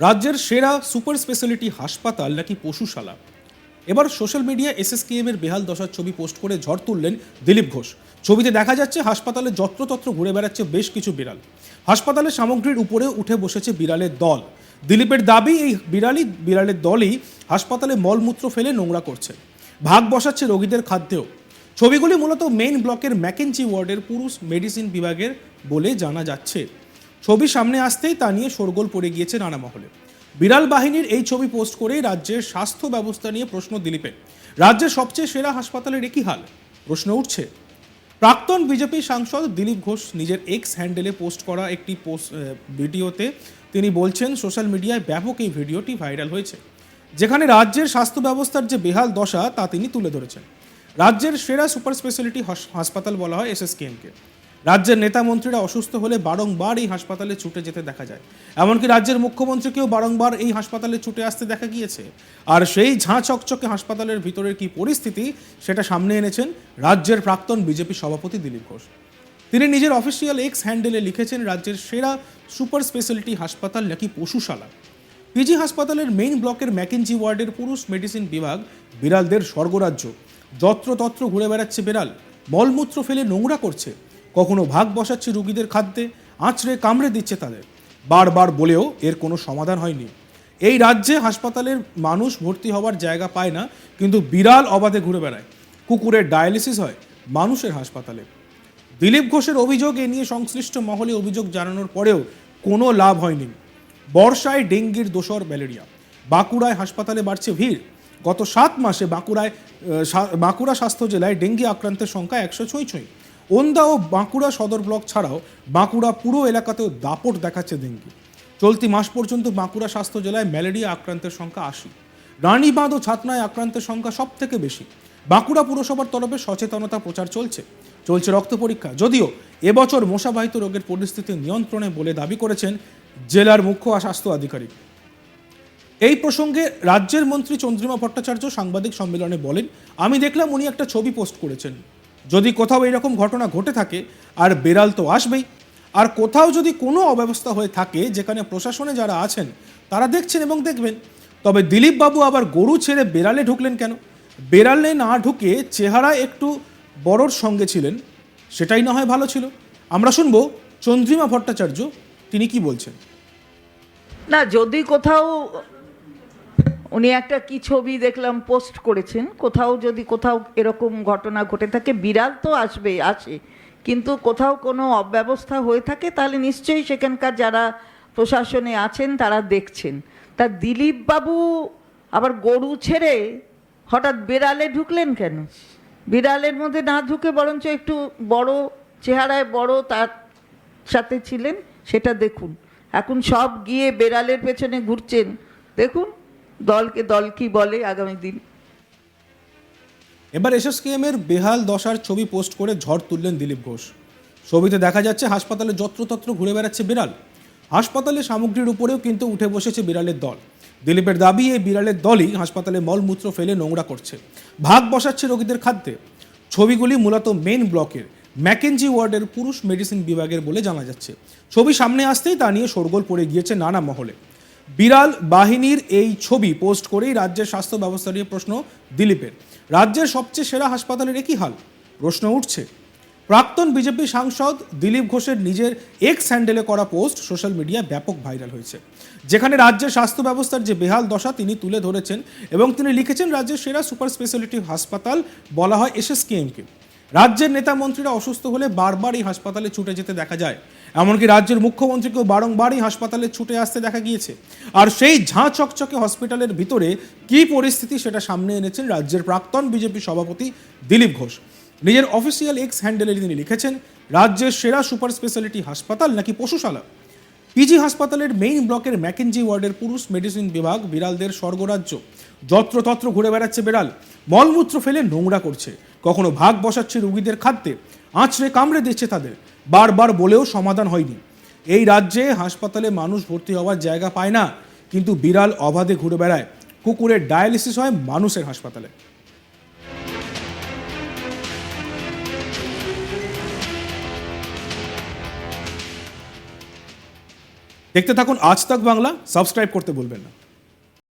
রাজ্যের সেরা super speciality হাসপাতাল নাকি পশুশালা? এবার সোশ্যাল মিডিয়া এসএসকেএম এর বেহাল দশার ছবি পোস্ট করে ঝড় তুললেন দিলীপ ঘোষ। ছবিতে দেখা যাচ্ছে হাসপাতালে যত্রতত্র ঘুরে বেড়াচ্ছে বেশ কিছু বিড়াল। হাসপাতালের সামগ্রীর উপরে উঠে বসেছে বিড়ালের দল। দিলীপের দাবি, এই বিড়ালই বিড়ালের দলই হাসপাতালে মলমূত্র ফেলে নোংরা করছে। ভাগ বসাচ্ছে রোগীদের খাদ্যেও। ছবিগুলি মূলত মেইন ব্লকের ম্যাকেনজি ওয়ার্ডের পুরুষ মেডিসিন বিভাগের বলে জানা যাচ্ছে। ছবি সামনে আসতেই তা নিয়ে শোরগোল পড়ে গিয়েছে নানা মহলে। বিড়াল বাহিনীর এই ছবি পোস্ট করেই রাজ্যের স্বাস্থ্য ব্যবস্থা নিয়ে প্রশ্ন দিলীপের। রাজ্যের সবচেয়ে সেরা হাসপাতালের একই হাল? প্রশ্ন উঠছে। প্রাক্তন বিজেপি সাংসদ দিলীপ ঘোষ নিজের এক্স হ্যান্ডেলে পোস্ট করা একটি পোস্ট ভিডিওতে তিনি বলছেন, সোশ্যাল মিডিয়ায় ব্যাপক এই ভিডিওটি ভাইরাল হয়েছে। যেখানে রাজ্যের স্বাস্থ্য ব্যবস্থার যে বেহাল দশা, তা তিনি তুলে ধরেছেন। রাজ্যের সেরা সুপার স্পেশালিটি হাস- হাসপাতাল বলা হয় এসএসকেএমকে রাজ্যের নেতা মন্ত্রীরা অসুস্থ হলে বারংবার এই হাসপাতালে ছুটে যেতে দেখা যায়। এমনকি রাজ্যের মুখ্যমন্ত্রীকেও বারংবার এই হাসপাতালে ছুটে আসতে দেখা গিয়েছে। আর সেই ঝাঁ চকচকে হাসপাতালের ভিতরের কি পরিস্থিতি, সেটা সামনে এনেছেন রাজ্যের প্রাক্তন বিজেপি সভাপতি দিলীপ ঘোষ। তিনি নিজের অফিসিয়াল এক্স হ্যান্ডেলে লিখেছেন, রাজ্যের সেরা সুপার স্পেশালিটি হাসপাতাল নাকি পশুশালা? পিজি হাসপাতালের মেইন ব্লকের ম্যাকেনজি ওয়ার্ডের পুরুষ মেডিসিন বিভাগ, বিড়ালদের স্বর্গরাজ্য। যত্রতত্র ঘুরে বেড়াচ্ছে বিড়াল। মলমূত্র ফেলে নোংরা করছে। কখনো ভাগ বসাচ্ছে রুগীদের খাদ্যে, আঁচড়ে কামড়ে দিচ্ছে তাদের। বারবার বলেও এর কোনো সমাধান হয়নি। এই রাজ্যে হাসপাতালের মানুষ ভর্তি হওয়ার জায়গা পায় না, কিন্তু বিড়াল অবাধে ঘুরে বেড়ায়। কুকুরের ডায়ালিসিস হয় মানুষের হাসপাতালে। দিলীপ ঘোষের অভিযোগ এ নিয়ে সংশ্লিষ্ট মহলে অভিযোগ জানানোর পরেও কোনো লাভ হয়নি। বর্ষায় ডেঙ্গির দোসর ম্যালেরিয়া। বাঁকুড়ায় হাসপাতালে বাড়ছে ভিড়। গত সাত মাসে বাঁকুড়ায় বাঁকুড়া স্বাস্থ্য জেলায় ডেঙ্গি আক্রান্তের সংখ্যা একশো ছুঁই ছুঁই ওন্দা ও বাঁকুড়া সদর ব্লক ছাড়াও বাঁকুড়া পুরো এলাকাতেও দাপট দেখাচ্ছে ডেঙ্গি। চলতি মাস পর্যন্ত বাঁকুড়া স্বাস্থ্য জেলায় ম্যালেরিয়া আক্রান্তের সংখ্যা আশি। রানীবাঁধ ও ছাতনায় আক্রান্তের সংখ্যা সব থেকে বেশি। বাঁকুড়া পুরসভার তরফে সচেতনতা প্রচার চলছে। চলছে রক্ত পরীক্ষা। যদিও এবছর মশাবাহিত রোগের পরিস্থিতি নিয়ন্ত্রণে বলে দাবি করেছেন জেলার মুখ্য স্বাস্থ্য আধিকারিক। এই প্রসঙ্গে রাজ্যের মন্ত্রী চন্দ্রিমা ভট্টাচার্য সাংবাদিক সম্মেলনে বলেন, আমি দেখলাম উনি একটা ছবি পোস্ট করেছেন। যদি কোথাও এরকম ঘটনা ঘটে থাকে, আর বেড়াল তো আসবেই। আর কোথাও যদি কোনো অব্যবস্থা হয়ে থাকে, যেখানে প্রশাসনে যারা আছেন, তারা দেখছেন এবং দেখবেন। তবে দিলীপ বাবু আবার গরু ছেড়ে বেড়ালে ঢুকলেন কেন? বেড়ালে না ঢুকে চেহারা একটু বড়র সঙ্গে ছিলেন, সেটাই না হয় ভালো ছিল। আমরা শুনব চন্দ্রিমা ভট্টাচার্য, তিনি কি বলছেন? না, যদি কোথাও উনি একটা কি ছবি দেখলাম পোস্ট করেছেন। কোথাও যদি কোথাও এরকম ঘটনা ঘটে থাকে, বিড়াল তো আসবে, আসে। কিন্তু কোথাও কোনো অব্যবস্থা হয়ে থাকে, তাহলে নিশ্চয়ই সেখানকার যারা প্রশাসনে আছেন, তারা দেখছেন। তা দিলীপ বাবু আবার গরু ছেড়ে হঠাৎ বিড়ালে ঢুকলেন কেন? বিড়ালের মধ্যে না ঢুকে বরঞ্চ একটু বড় চেহারায় বড় তার সাথে ছিলেন, সেটা দেখুন। এখন সব গিয়ে বেড়ালের পেছনে ঘুরছেন। দেখুন দলকে দল কি বলে আগামী দিন? এবার এসএসকেএম এর বেহাল দশার ছবি পোস্ট করে ঝড় তুললেন দিলীপ ঘোষ। ছবিতে দেখা যাচ্ছে, হাসপাতালে যত্রতত্র ঘুরে বেড়াচ্ছে বিড়াল। হাসপাতালে সামগ্রীর উপরেও কিন্তু উঠে বসেছে বিড়ালের দল। দিলীপের দাবি, এই বিড়ালের দলই হাসপাতালে মলমূত্র ফেলে নোংরা করছে। ভাগ বসাচ্ছে রোগীদের খাদ্যে। ছবিগুলি মূলত মেন ব্লকের, ম্যাকেনজি ওয়ার্ডের পুরুষ মেডিসিন বিভাগের বলে জানা যাচ্ছে। ছবি সামনে আসতেই তা নিয়ে শোরগোল পড়ে গিয়েছে নানা মহলে। বিড়াল বাহিনীর এই ছবি পোস্ট করেই রাজ্যের স্বাস্থ্য ব্যবস্থা নিয়ে প্রশ্ন দিলীপের। রাজ্যের সবচেয়ে সেরা হাসপাতালের একই হাল? প্রশ্ন উঠছে। প্রাক্তন বিজেপি সাংসদ দিলীপ ঘোষের নিজের এক্স হ্যান্ডেলে করা পোস্ট সোশ্যাল মিডিয়ায় ব্যাপক ভাইরাল হয়েছে। যেখানে রাজ্যের স্বাস্থ্য ব্যবস্থার যে বেহাল দশা তিনি তুলে ধরেছেন এবং তিনি লিখেছেন, রাজ্যের সেরা সুপার স্পেশালিটি হাসপাতাল বলা হয় এসএসকেএমকে রাজ্যের নেতা মন্ত্রীরা অসুস্থ হলে বারবার এই হাসপাতালে ছুটে যেতে দেখা যায়। এমনকি রাজ্যের মুখ্যমন্ত্রীকেও বারংবার এই হাসপাতালে ছুটে আসতে দেখা গিয়েছে। আর সেই ঝাঁ চকচকে হসপিটালের ভিতরে কি পরিস্থিতি সেটা সামনে এনেছেন রাজ্যের প্রাক্তন বিজেপি সভাপতি দিলীপ ঘোষ। নিজের অফিসিয়াল এক্স হ্যান্ডেলে তিনি লিখেছেন, রাজ্যের সেরা সুপার স্পেশালিটি হাসপাতাল নাকি পশুশালা? পিজি হাসপাতালের মেইন ব্লকের ম্যাকেনজি ওয়ার্ডের পুরুষ মেডিসিন বিভাগ বিড়ালদের স্বর্গরাজ্য। যত্রতত্র ঘুরে বেড়াচ্ছে বিড়াল। মলমূত্র ফেলে নোংরা করছে। কখনো ভাগ বসাচ্ছে রুগীদের খাদ্যে। আঁচড়ে কামড়ে দিচ্ছে তাদের। বারবার বলেও সমাধান হয়নি। এই রাজ্যে হাসপাতালে মানুষ ভর্তি হওয়ার জায়গা পায় না, কিন্তু বিড়াল অবাধে ঘুরে বেড়ায়। কুকুরের ডায়ালিসিস হয় মানুষের হাসপাতালে। দেখতে থাকুন আজ তাক বাংলা, সাবস্ক্রাইব করতে ভুলবেন না।